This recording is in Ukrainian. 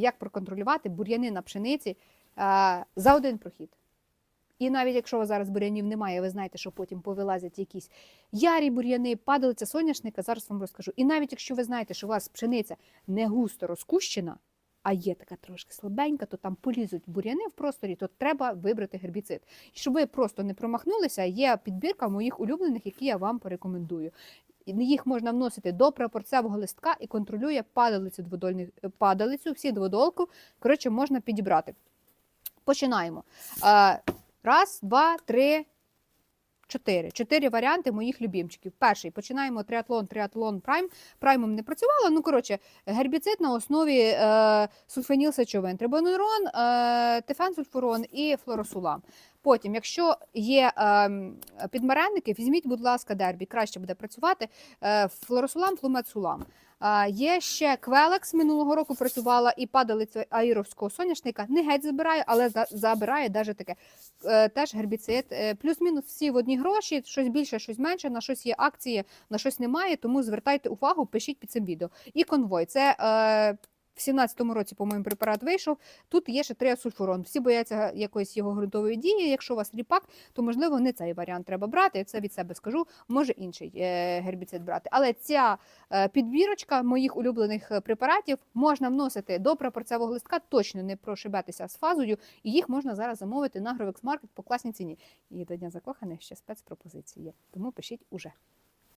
як проконтролювати бур'яни на пшениці е, за один прохід. І навіть якщо зараз бур'янів немає, ви знаєте, що потім повилазять якісь ярі бур'яни, падалиця соняшника, зараз вам розкажу. І навіть якщо ви знаєте, що у вас пшениця не густо розкущена, а є така трошки слабенька, то там полізуть бур'яни в просторі, то треба вибрати гербіцид. І щоб ви просто не промахнулися, є підбірка моїх улюблених, які я вам порекомендую. Їх можна вносити до прапорцевого листка і контролює падалицю дводольних падалицю, всі дводолку. Коротше, можна підібрати. Починаємо. Е, Раз, два, три, чотири. Чотири варіанти моїх любімчиків. Перший починаємо триатлон, триатлон прайм. Праймом не працювала. Ну, коротше, гербіцид на основі е, сульфанілсечовин, трибонурон, е, тефенсульфурон і флоросулам. Потім, якщо є е, підмаренники, візьміть, будь ласка, дербі, краще буде працювати. Е, флоросулам, флумецулам. Е, є ще квелекс минулого року працювала і падалиця аїровського соняшника. Не геть забирає, але за- забирає навіть таке. Е, теж гербіцид. Плюс-мінус всі в одні гроші, щось більше, щось менше, на щось є акції, на щось немає. Тому звертайте увагу, пишіть під цим відео. І конвой. Це в 17-му році, по-моєму, препарат вийшов. Тут є ще триасульфурон. Всі бояться якоїсь його ґрунтової дії. Якщо у вас ріпак, то можливо не цей варіант треба брати. Це від себе скажу. Може інший е, гербіцид брати. Але ця е, підбірочка моїх улюблених е, препаратів можна вносити до прапорцевого листка, точно не прошибетися з фазою, і їх можна зараз замовити на Гровекс Маркет по класній ціні. І до Дня закоханих ще спецпропозиції є. Тому пишіть уже.